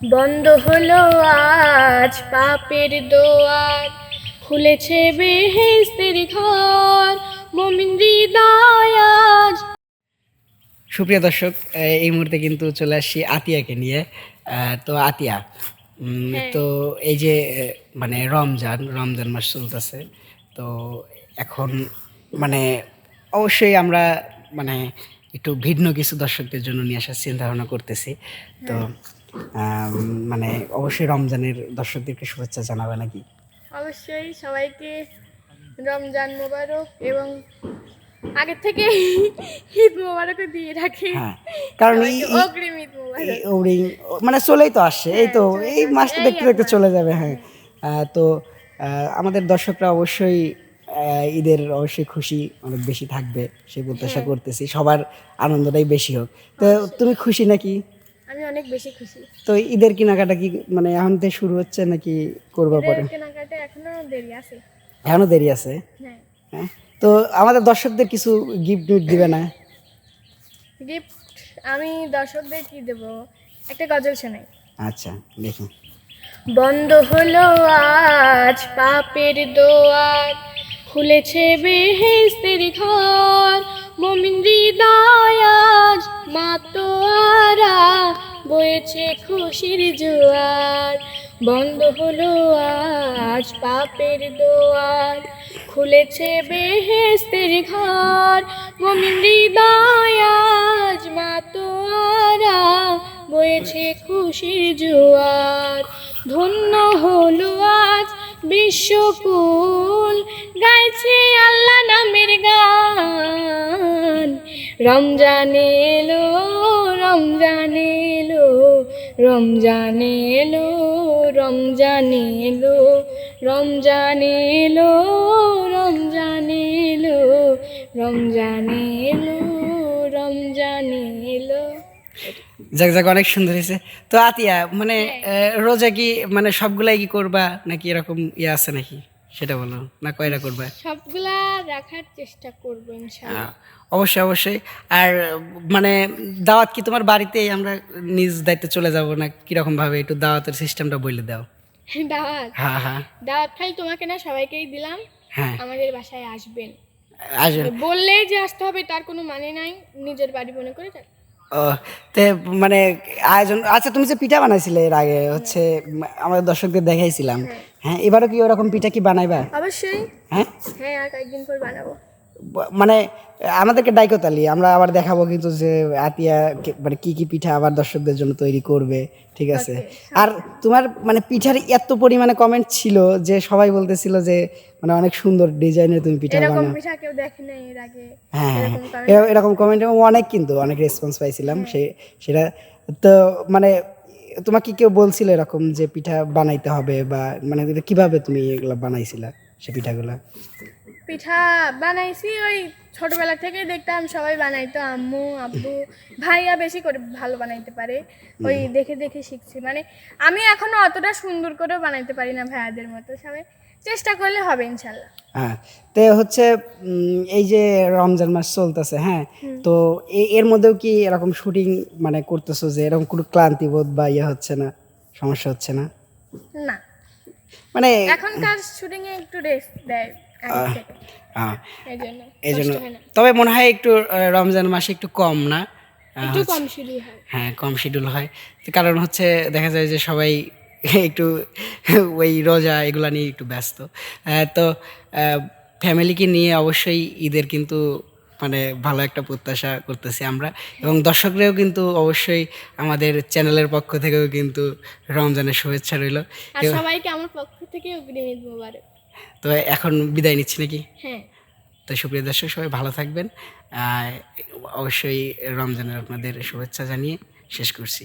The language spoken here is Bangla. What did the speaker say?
বন্ধ হলো আজ পাপের দোয়ার। খুলেছে বেহেস্তের ঘর মমিন হৃদয় আজ। সুপ্রিয় দর্শক এই মুহূর্তে কিন্তু চলে আসছি আতিয়াকে নিয়ে। তো আতিয়া তো এই যে মানে রমজান রমজান মাস চলতেছে তো এখন মানে অবশ্যই আমরা মানে একটু ভিন্ন কিছু দর্শকদের জন্য নিয়ে আসার চিন্তা ভাবনা করতেছি। তো মানে অবশ্যই রমজানের দর্শকদেরকে শুভেচ্ছা জানাবে নাকি? অবশ্যই সবাইকে রমজান মোবারক এবং আগে থেকে ঈদ মোবারকও দিয়ে রাখি। হ্যাঁ কারণ এই অগ্রিম মোবারক। মানে চলেই তো আসছে এই তো এই মাসটা দেখতে দেখতে চলে যাবে হ্যাঁ। তো আহ, আমাদের দর্শকরা অবশ্যই ঈদের অবশ্যই খুশি অনেক বেশি থাকবে সেই প্রত্যাশা করতেছি সবার আনন্দটাই বেশি হোক। তো তুমি খুশি নাকি? আমি অনেক বেশি খুশি। তো ঈদের কেনাকাটা কি মানে এখন থেকে শুরু হচ্ছে নাকি করবা পরে? কেনাকাটা এখনও দেরি আছে। এখনও দেরি আছে? হ্যাঁ। হ্যাঁ? তো আমাদের দর্শকদের কিছু গিফট দিবে না? গিফট আমি দর্শকদের কি দেব? একটা গজল শোনাই। আচ্ছা দেখি। বন্ধ হলো আজ পাপের দোয়ার খুলেছে বেহেস্তের ঘর মমিন বয়েছে খুশির জোয়ার। বন্ধ হলো আজ পাপের দোয়ার। খুলেছে বেহেস্তের ঘর। মমিন আজ মাতোয়ারা। বয়েছে খুশির জোয়ার। ধন্য হলো আজ বিশ্বকুল। গাইছে আল্লাহ নামের গান। রমজান এলো, রমজান রমজান এলো রমজান এলো রমজান এলো রমজান এলো রমজান এলো রমজান এলো যাক যাক অনেক সুন্দর হয়েছে। তো আতিয়া মানে রোজা কি মানে সবগুলাই কি করবা নাকি এরকম ইয়ে আছে নাকি? সেটা বলো। না কয়টা করবে? সবগুলা রাখার চেষ্টা করব ইনশাআল্লাহ। অবশ্যই অবশ্যই। আর মানে দাওয়াত কি তোমার বাড়িতেই আমরা নিজ দায়িত্বে চলে যাব না কীরকম ভাবে একটু দাওয়াতের সিস্টেমটা বলে দাও। দাওয়াত? হ্যাঁ হ্যাঁ। দাওয়াত খালি তোমাকে না সবাইকেই দিলাম। হ্যাঁ। আমাদের বাসায় আসবেন। আসবেন বললেই যে আসতে হবে তার কোনো মানে নাই। নিজের বাড়ি মনে করে। ও তে মানে আয়োজন আচ্ছা তুমি যে পিঠা বানাইছিলে এর আগে হচ্ছে আমাদের দর্শকদের দেখাইছিলাম। হ্যাঁ এবারও কি ওরকম পিঠা কি বানাইবা? অবশ্যই। হ্যাঁ? হ্যাঁ আর কয়েকদিন পর বানাবো। মানে আমাদেরকে ডাইকোতালি আমরা আবার দেখাবো কিন্তু যে আতিয়া মানে কি কি পিঠা আবার দর্শকদের জন্য তৈরি করবে ঠিক আছে? আর তোমার মানে পিঠার এত পরিমাণে কমেন্ট ছিল যে সবাই বলতেছিল যে মানে অনেক সুন্দর ডিজাইনের তুমি পিঠা এরকম পিঠা কেউ দেখে নাই এর আগে। হ্যাঁ হ্যাঁ এরকম এরকম কমেন্ট অনেক কিন্তু অনেক রেসপন্স পাইছিলাম সে সেটা তো মানে তোমাকে কেউ বলছিল এরকম যে পিঠা বানাইতে হবে বা মানে কীভাবে তুমি এগুলো বানাইছিলা সে পিঠাগুলা? পিঠা বানাইছি ওই ছোটবেলা থেকে দেখতাম সবাই বানাইতো আম্মু আব্বু ভাইয়া বেশি করে ভালো বানাইতে পারে। ওই দেখে দেখে শিখছি। মানে আমি এখনও অতটা সুন্দর করে বানাইতে পারি না ভাইয়াদের মতো সবাই চেষ্টা করলে হবে ইনশাল্লাহ। হ্যাঁ তো হচ্ছে এই যে রমজান মাস চলতেছে হ্যাঁ তো এর মধ্যেও কি এরকম শুটিং মানে করতেছো যে এরকম কোনো ক্লান্তি বোধ বা ইয়ে হচ্ছে না সমস্যা হচ্ছে না? না। মানে এখনকার শুটিং এ একটু রেস্ট দেয় এই জন্য তবে মনে হয় একটু রমজান মাসে একটু কম না? একটু কম শুরু হয়। হ্যাঁ কম শিডিউল হয়। কারণ হচ্ছে দেখা যায় যে সবাই একটু ওই রোজা এগুলা নিয়ে একটু ব্যস্ত। তো ফ্যামিলিকে নিয়ে অবশ্যই ঈদের কিন্তু মানে ভালো একটা প্রত্যাশা করতেছি আমরা। এবং দর্শকরাও কিন্তু অবশ্যই আমাদের চ্যানেলের পক্ষ থেকেও কিন্তু রমজানের শুভেচ্ছা রইল। সবাইকে আমার পক্ষ থেকে অগ্রিম ঈদ মোবারক তো এখন বিদায় নিচ্ছি নাকি? হ্যাঁ। তো সুপ্রিয় দর্শক সবাই ভালো থাকবেন। আহ, অবশ্যই রমজানের আপনাদের শুভেচ্ছা জানিয়ে শেষ করছি।